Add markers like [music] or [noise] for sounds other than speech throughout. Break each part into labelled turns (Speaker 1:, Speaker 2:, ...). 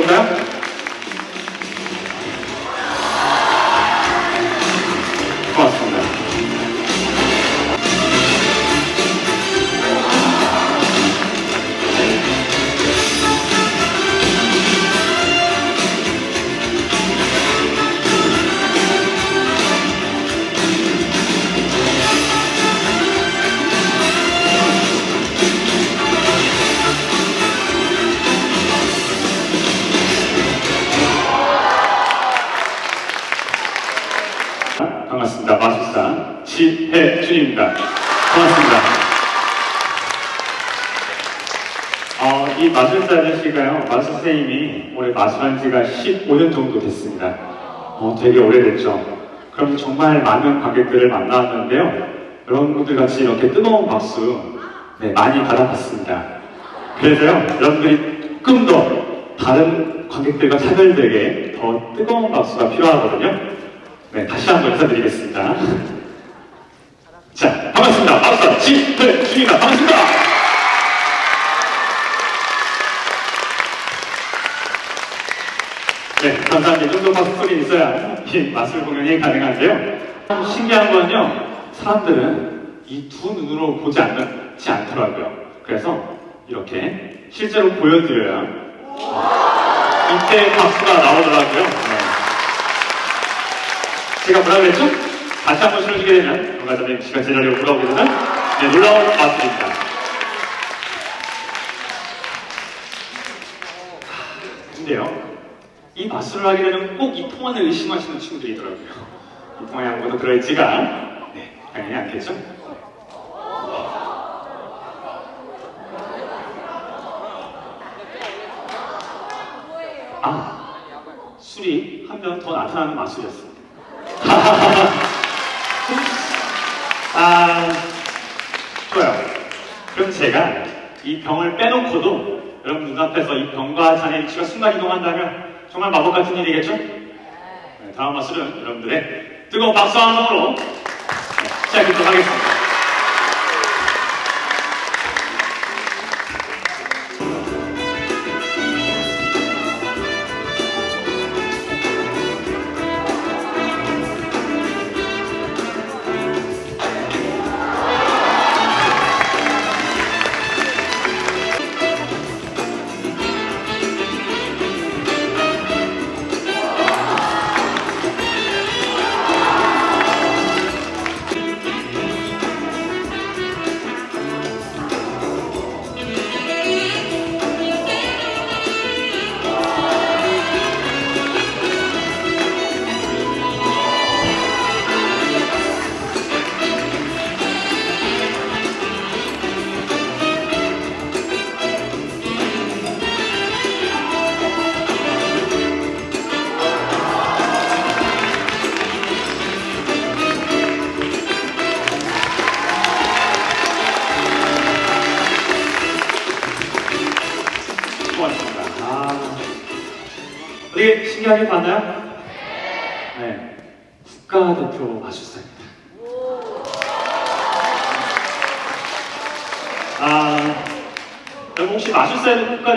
Speaker 1: 수 아저씨가요, 마술 선생님이 올해 마술한 지가 15년 정도 됐습니다. 어, 되게 오래됐죠. 그럼 정말 많은 관객들을 만나왔는데요. 여러분들 같이 이렇게 뜨거운 박수 네, 많이 받아봤습니다. 그래서요, 여러분들이 조금 더 다른 관객들과 차별되게 더 뜨거운 박수가 필요하거든요. 네, 다시 한번 인사드리겠습니다. 자, 반갑습니다. 마술사 지혜준입니다. 반갑습니다. 네, 감사합니다. 이 정도 박수 소리 있어야 이 마술 공연이 가능한데요. 참 신기한 건요, 사람들은 이 두 눈으로 보지 않지 않더라고요. 그래서 이렇게 실제로 보여드려야 이때 박수가 나오더라고요. 네. 제가 뭐라 그랬죠? 다시 한번 실어주게 되면, 누가 전에 씨가 제 자리로 돌아오게 되면, 네, 놀라운 마술입니다. 근데요, 이 되면 꼭 이 통안을 의심하시는 친구들이 있더라고요. 이 통안에 아무것도 들어있지가, 네, 당연히 않겠죠? 아, 술이 한 명 더 나타나는 마술이었습니다. [laughs] 아, 좋아요. 그럼 제가 이 병을 빼놓고도 여러분 눈앞에서 이 병과 잔의 위치가 순간 이동한다면 정말 마법 같은 일이겠죠? 네, 다음 마술은 여러분들의 뜨거운 박수 한 번으로 네, 시작하도록 하겠습니다.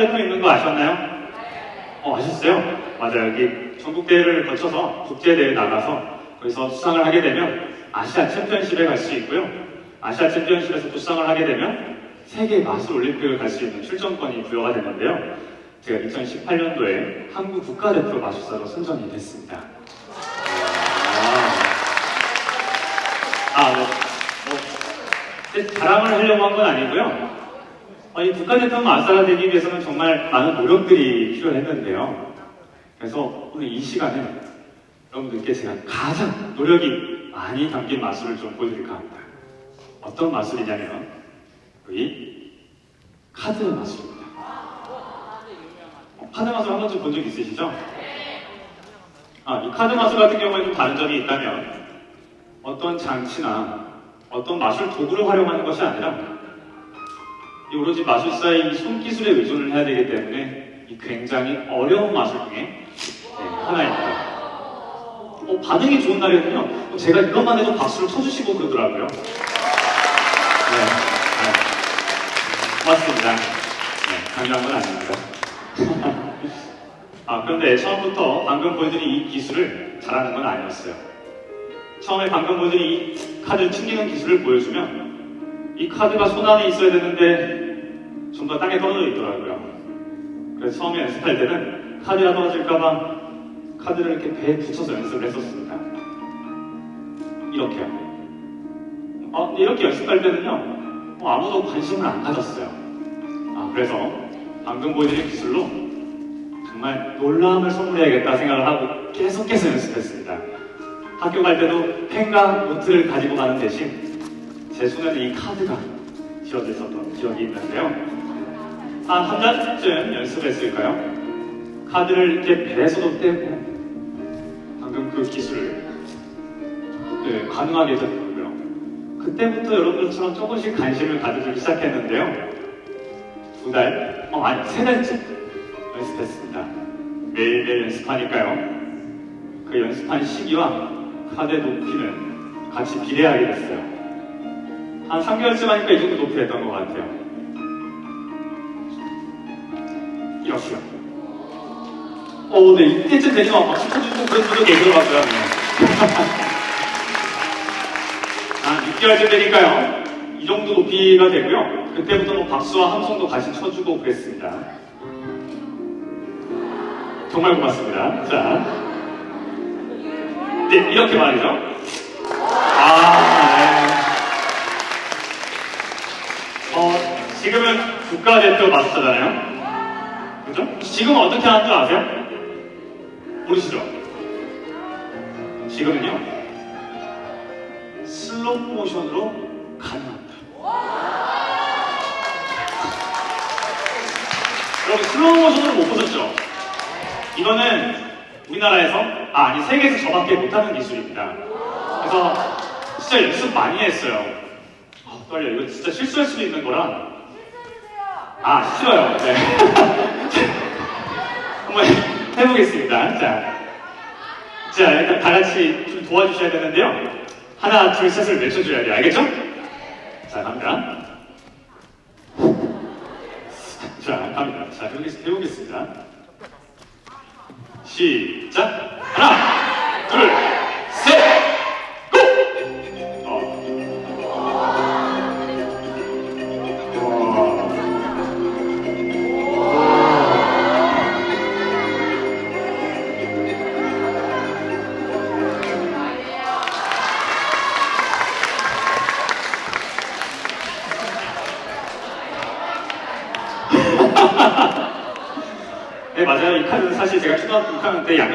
Speaker 1: 국가대표 있는 거 아셨나요? 어, 아셨어요? 맞아요. 여기 전국대회를 거쳐서 국제대회 나가서 거기서 수상을 하게 되면 아시아 챔피언십에 갈 수 있고요. 아시아 챔피언십에서 또 수상을 하게 되면 세계 마술 올림픽을 갈 수 있는 출전권이 부여가 되는데요. 제가 2018년도에 한국 국가대표 마술사로 선정이 됐습니다. 아, 아 뭐, 뭐, 제 자랑을 하려고 한 건 아니고요. 어, 이 국가대표 마술사가 되기 위해서는 정말 많은 노력들이 필요했는데요. 그래서 오늘 이 시간에 여러분들께 제가 가장 노력이 많이 담긴 마술을 좀 보여드릴까 합니다. 어떤 마술이냐면, 이 카드 마술입니다. 어, 카드 마술 한 번쯤 본 적 있으시죠? 아, 이 카드 마술 같은 경우에 좀 다른 점이 있다면 어떤 장치나 어떤 마술 도구를 활용하는 것이 아니라 이 오로지 마술사의 이 손기술에 의존을 해야 되기 때문에 이 굉장히 어려운 마술 중에 네, 하나입니다. 어, 반응이 좋은 날에는요, 제가 이것만 해도 박수를 쳐주시고 그러더라고요. 네, 네. 고맙습니다. 네, 강조한 건 아닙니다. [laughs] 아, 그런데 처음부터 방금 보여드린 이 기술을 잘하는 건 아니었어요. 처음에 방금 보여드린 이 카드를 튕기는 기술을 보여주면 이 카드가 손 안에 있어야 되는데 좀더 땅에 떨어져 있더라고요. 그래서 처음에 연습할 때는 카드가 떨어질까봐 카드를 이렇게 배에 붙여서 연습을 했었습니다. 이렇게요. 어, 이렇게 연습할 때는요, 어, 아무도 관심을 안 가졌어요. 아, 그래서 방금 보여드린 기술로 정말 놀라움을 선물해야겠다 생각을 하고 계속해서 연습했습니다. 학교 갈 때도 펜과 노트를 가지고 가는 대신 제 손에는 이 카드가 쥐어져 있었던 기억이 있는데요. 한 한 달쯤 연습했을까요? 카드를 이렇게 배에서도 떼고 방금 그 기술을 네, 가능하게 됐더라고요. 그때부터 여러분들처럼 조금씩 관심을 가져주기 시작했는데요. 두 달, 어, 아니, 세 달째 연습했습니다. 매일매일 연습하니까요. 그 연습한 시기와 카드의 높이는 같이 비례하게 됐어요. 한 3개월쯤 하니까 이 정도 높이 됐던 것 같아요. 이렇게요. 어, 네, 이때쯤 되니까 박수 쳐주고 그런 계시더라고요. 네. 한 6개월쯤 되니까요. 이 정도 높이가 되고요. 그때부터 뭐 박수와 함성도 같이 쳐주고 그랬습니다. 정말 고맙습니다. 자. 네, 이렇게 말이죠. 아, 네. 어, 지금은 국가대표 마스터잖아요. 그죠? 지금 어떻게 하는 줄 아세요? 모르시죠? 지금은요, 슬로우 모션으로 가능합니다. 여러분, 슬로우 모션으로 못 보셨죠? 이거는 우리나라에서, 아, 아니, 세계에서 저밖에 못하는 기술입니다. 그래서 진짜 연습 많이 했어요. 아, 떨려. 이거 진짜 실수할 수도 있는 거라. 아, 싫어요. 네. [laughs] 한번 해보겠습니다. 자. 자, 일단 다 같이 좀 도와주셔야 되는데요. 하나, 둘, 셋을 외쳐줘야 돼요. 알겠죠? 자, 갑니다. 자, 갑니다. 자, 해보겠- 해보겠습니다. 시작. 하나, 둘,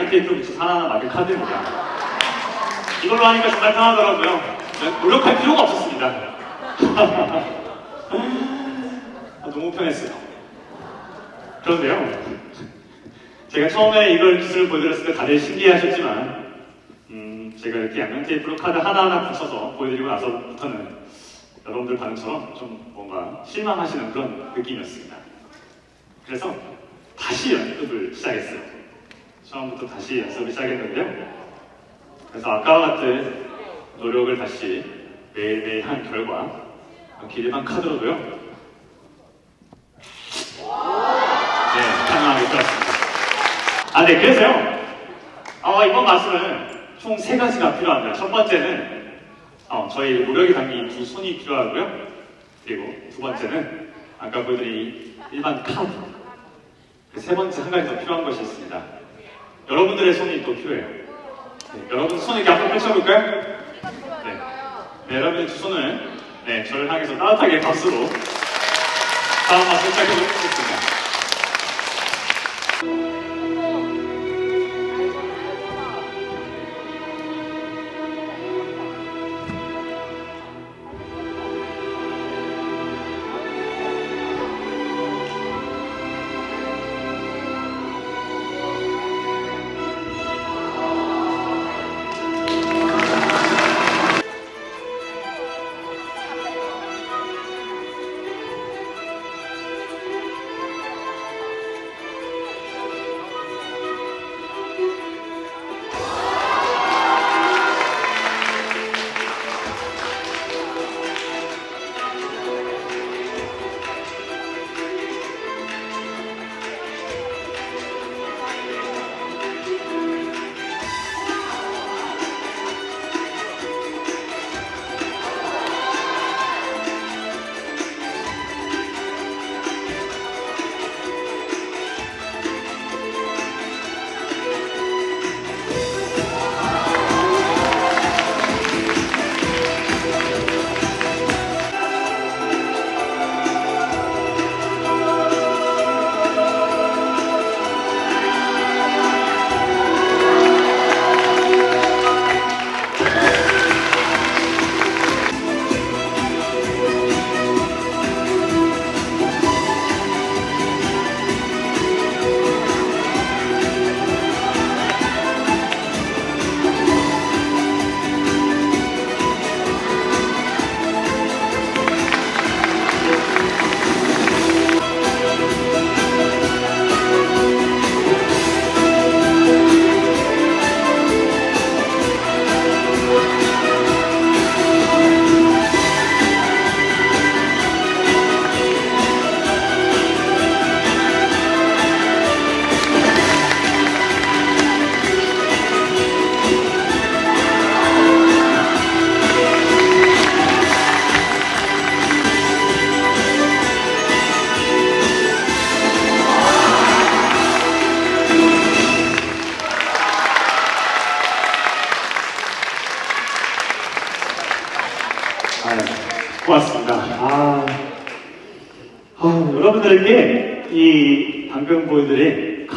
Speaker 1: 6학년 때 양면 테이프로 붙여서 하나하나 만든 카드입니다. 이걸로 하니까 정말 편하더라고요. 노력할 필요가 없었습니다. [laughs] 아, 너무 편했어요. 그런데요. 제가 처음에 이걸 기술을 보여드렸을 때 다들 신기해하셨지만, 음, 제가 이렇게 양면 테이프로 카드 하나하나 붙여서 보여드리고 나서부터는 여러분들 반응처럼 좀 뭔가 실망하시는 그런 느낌이었습니다. 그래서 다시 연습을 시작했어요. 처음부터 다시 연습을 시작했는데요. 그래서 아까와 같은 노력을 다시 매일매일 한 결과 길이만 카드로도요. 네, 가능하게 되었습니다. 아, 네, 그래서요. 어, 이번 마술은 총 세 가지가 필요합니다. 첫 번째는 어, 저희 노력이 담긴 두 손이 필요하고요. 그리고 두 번째는 아까 보여드린 이 일반 카드. 그세 번째 한 가지 더 필요한 것이 있습니다. 여러분들의 손이 또 필요해요. 네, 여러분 손 이렇게 한번 펼쳐볼까요? 네. 네, 여러분의 두 손을 네, 저를 향해서 따뜻하게 박수로 다음 마술 시작해보도록 하겠습니다.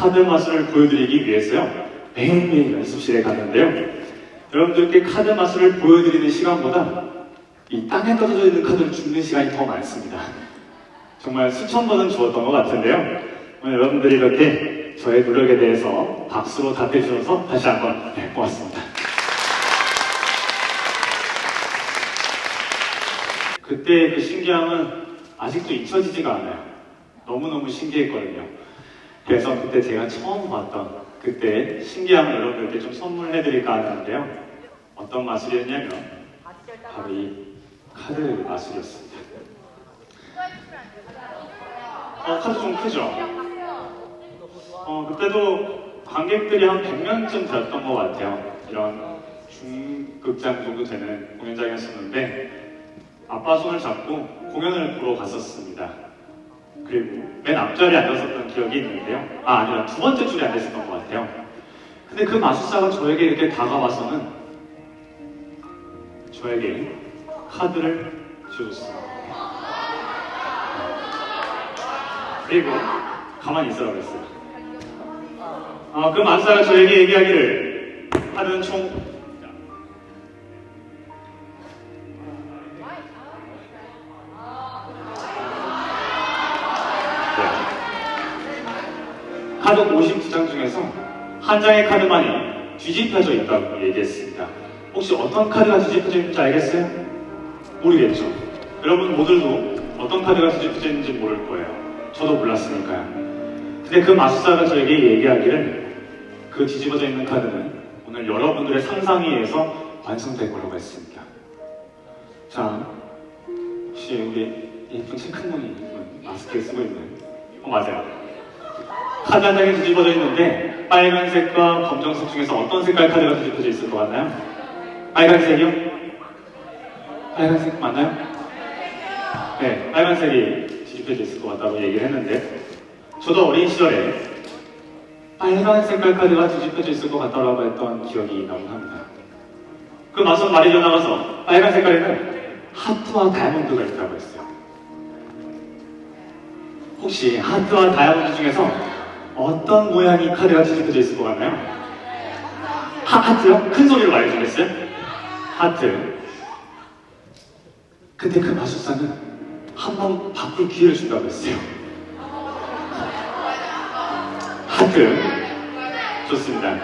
Speaker 1: 카드 마술을 보여드리기 위해서요. 매일매일 연습실에 갔는데요. 여러분들께 카드 마술을 보여드리는 시간보다 이 땅에 떨어져 있는 카드를 줍는 시간이 더 많습니다. 정말 수천 번은 주었던 것 같은데요. 오늘 여러분들이 이렇게 저의 노력에 대해서 박수로 답해주셔서 다시 한번 네, 고맙습니다. 그때 그 신기함은 아직도 잊혀지지가 않아요. 너무너무 신기했거든요. 그래서 그때 제가 처음 봤던 그때 신기함을 여러분들께 좀 선물해드릴까 하는데요. 어떤 마술이었냐면 바로 이 카드 마술이었습니다. 어, 카드 좀 크죠? 어, 그때도 관객들이 한 100명쯤 되었던 것 같아요. 이런 중극장 정도 되는 공연장이었었는데 아빠 손을 잡고 공연을 보러 갔었습니다. 그리고 맨 앞자리에 앉았었던 기억이 있는데요. 아, 아니라 두 번째 줄에 앉았었던 것 같아요. 근데 그 마술사가 저에게 이렇게 다가와서는 저에게 카드를 쥐어줬어요. 그리고 가만히 있으라고 했어요. 아, 그 마술사가 저에게 얘기하기를 카드는 총 네. 카드 52장 중에서 한 장의 카드만이 뒤집혀져 있다고 얘기했습니다. 혹시 어떤 카드가 뒤집혀져 있는지 알겠어요? 모르겠죠. 여러분 모두도 어떤 카드가 뒤집혀져 있는지 모를 거예요. 저도 몰랐으니까요. 근데 그 마술사가 저에게 얘기하기를 그 뒤집어져 있는 카드는 오늘 여러분들의 상상에 의해서 완성될 거라고 했습니다. 자, 혹시 우리 예쁜 체크무늬 마스크 쓰고 있는 어 맞아요. 장이 뒤집어져 있는데 빨간색과 검정색 중에서 어떤 색깔 카드가 뒤집어져 있을 것 같나요? 빨간색이요? 빨간색 맞나요? 네, 빨간색이 뒤집혀져 있을 것 같다고 얘기를 했는데 저도 어린 시절에 빨간 색깔 카드가 뒤집혀져 있을 것 같다고 했던 기억이 나곤 합니다. 그 마술 말이 전나가서 빨간 색깔에는 하트와 다이아몬드가 있다고 했어요. 혹시 하트와 다이아몬드 중에서 어떤 모양의 카드가 뒤집혀져 있을 것 같나요? 하, 하트요? 큰 소리로 말해주겠어요? 하트. 근데 그 마술사는 한 번 바꿀 기회를 준다고 했어요. 하트. 좋습니다.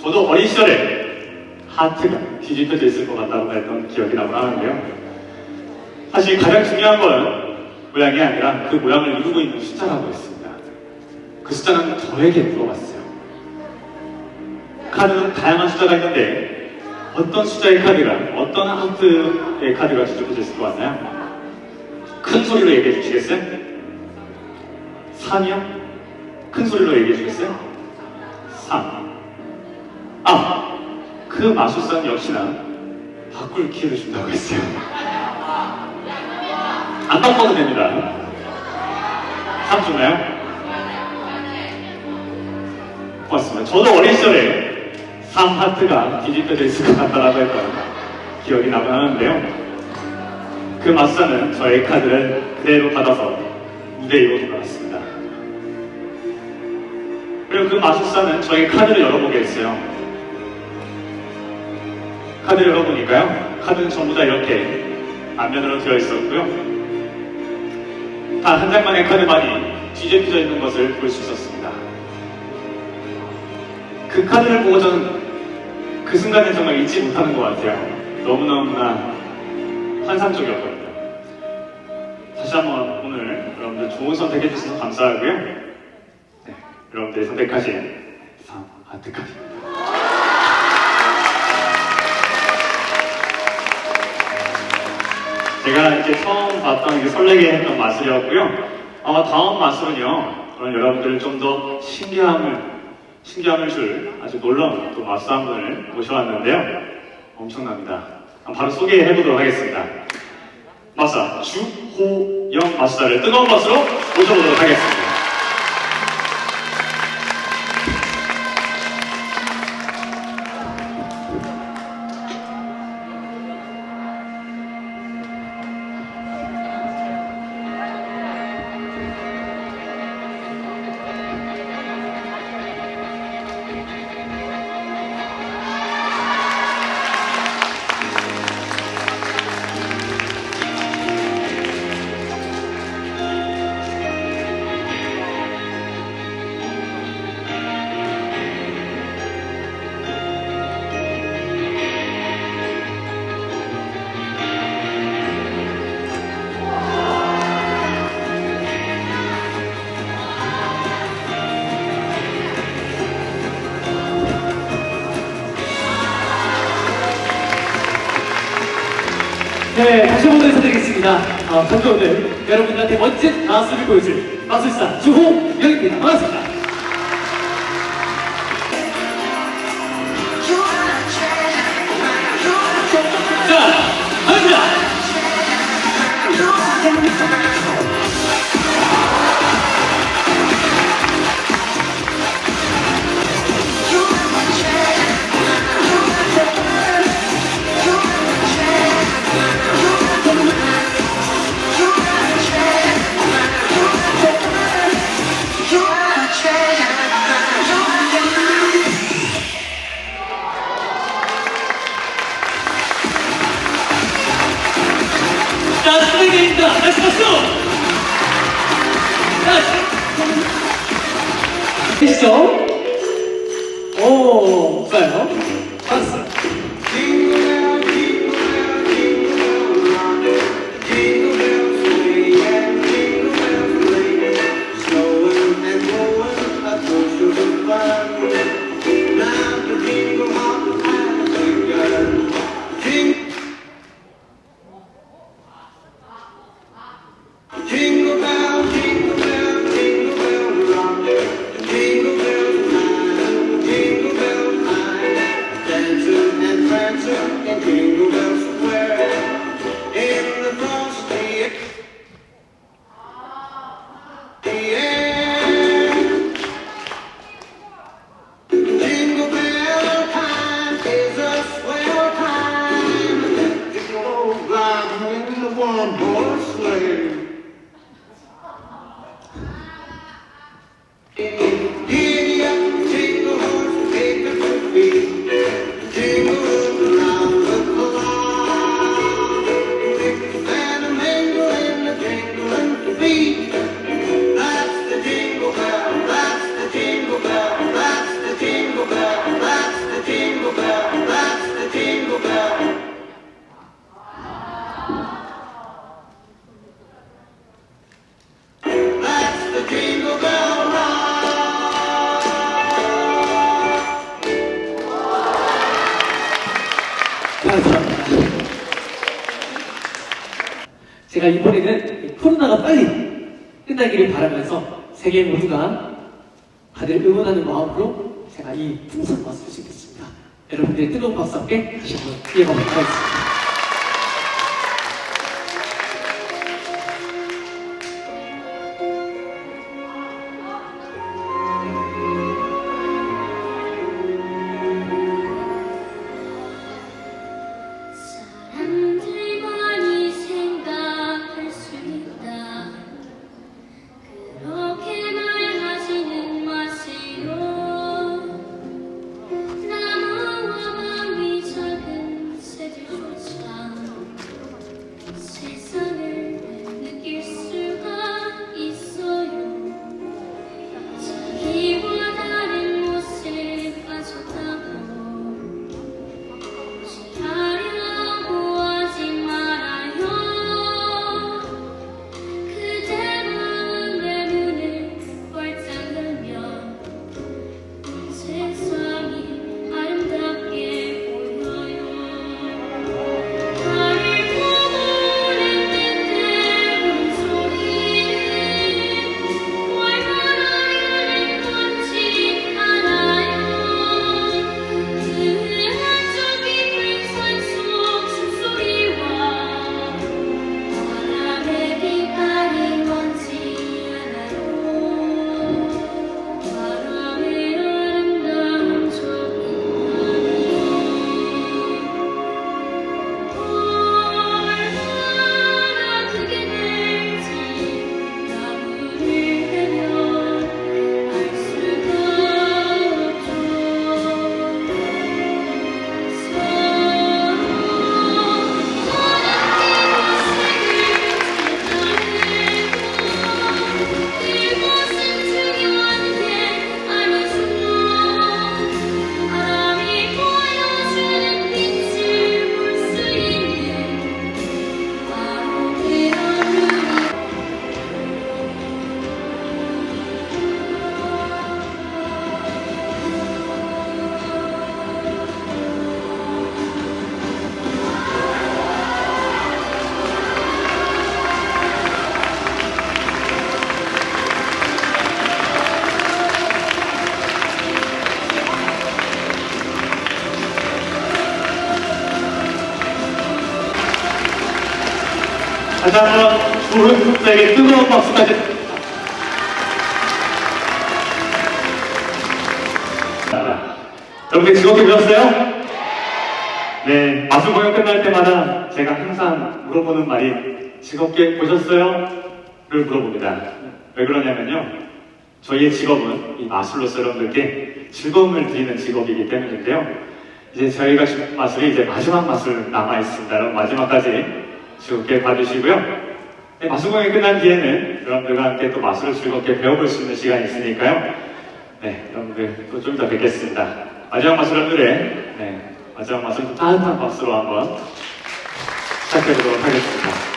Speaker 1: 저도 어린 시절에 하트가 뒤집혀져 있을 것 같다고 했던 기억이 나곤 하는데요. 사실 가장 중요한 건 모양이 아니라 그 모양을 이루고 있는 숫자라고 했습니다. 그 숫자는 저에게 물어봤어요. 카드는 다양한 숫자가 있는데 어떤 숫자의 카드가 어떤 하트의 카드가 뒤집혀져 있을 것 같나요? 큰 소리로 얘기해 주시겠어요? 3이요? 큰 소리로 얘기해 주겠어요? 3. 아, 그 마술사는 역시나 바꿀 기회를 준다고 했어요. 안 바꿔도 됩니다. 3 주나요? 고맙습니다. 저도 어린 시절에 3 하트가 뒤집혀져 있을 것 같다라고 했던 기억이 나곤 하는데요. 그 마술사는 저의 카드를 그대로 받아서 무대 위로 돌아갔습니다. 그리고 그 마술사는 저의 카드를 열어보게 했어요. 카드를 열어보니까요. 카드는 전부 다 이렇게 앞면으로 되어 있었고요. 단 한 장만의 카드만이 뒤집혀져 있는 것을 볼 수 있었습니다. 그 카드를 보고 저는 그 순간을 정말 잊지 못하는 것 같아요. 너무너무나 환상적이었거든요. 다시 한번 오늘 여러분들 좋은 선택해 주셔서 감사하고요. 네, 여러분들이 선택하신 3 하트까지입니다. 제가 이제 처음 봤던 게 설레게 했던 마술이었고요. 어, 다음 마술은요, 그런 여러분들을 좀더 신기함을, 신기함을 줄 아주 놀라운 또 분을 모셔왔는데요. 엄청납니다. 바로 소개해 보도록 하겠습니다. 마사 주호영 마술사를 뜨거운 박수로 모셔보도록 하겠습니다.
Speaker 2: 감독들 여러분들한테 멋진 마술을 보여줄 마술사 주홍영입니다. 반갑습니다. 세계 모두가 아들을 응원하는 마음으로 제가 이 풍선 왔을 수 있겠습니다. 여러분들의 뜨거운 박수 함께 다시 한번 이어가도록 하겠습니다.
Speaker 1: 분에게 뜨거운 박수까지. 여러분들 즐겁게 보셨어요? 네, 마술 공연 끝날 때마다 제가 항상 물어보는 말이 즐겁게 보셨어요? 를 물어봅니다. 왜 그러냐면요. 저희의 직업은 이 마술로서 여러분들께 즐거움을 드리는 직업이기 때문인데요. 이제 저희가 준 마술이 이제 마지막 마술 남아있습니다. 여러분 마지막까지 즐겁게 봐주시고요. 네, 마술 공연이 끝난 뒤에는 여러분들과 함께 또 마술을 즐겁게 배워볼 수 있는 시간이 있으니까요. 네, 여러분들 또 좀 이따 뵙겠습니다. 마지막 마술한 노래, 네, 마지막 마술 또 따뜻한 박수로 한번 시작해보도록 하겠습니다.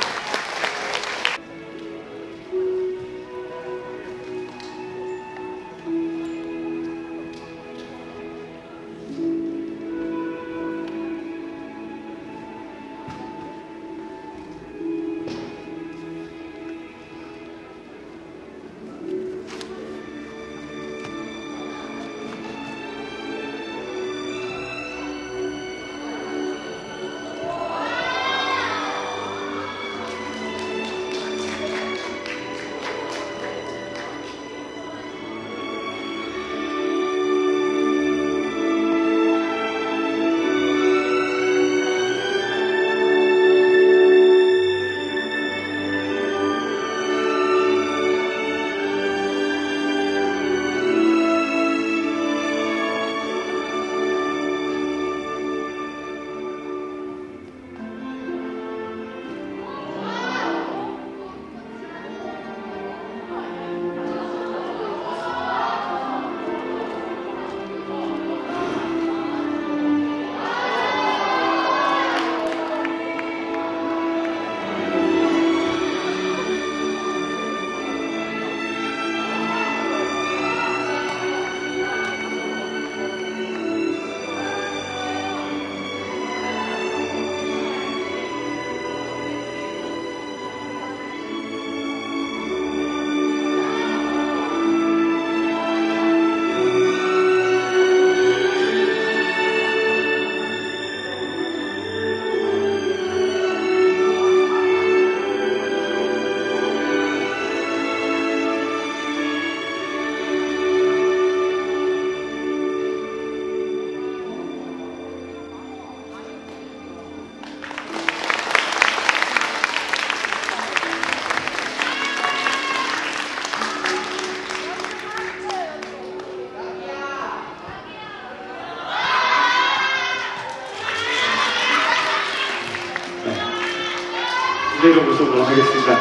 Speaker 1: 모셔보도록 하겠습니다.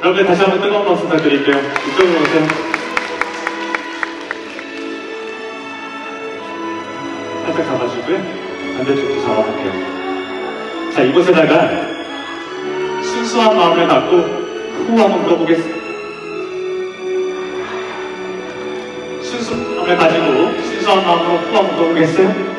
Speaker 1: 여러분들 다시 한번 뜨거운 박수 부탁드릴게요. 이쪽으로 오세요. 살짝 잡아주고요. 반대쪽도 잡아볼게요. 자, 이곳에다가 순수한 마음을 갖고 후 한번 물어보겠습니다. 순수한 마음을 가지고 순수한 마음으로 후 한번 물어보겠어요?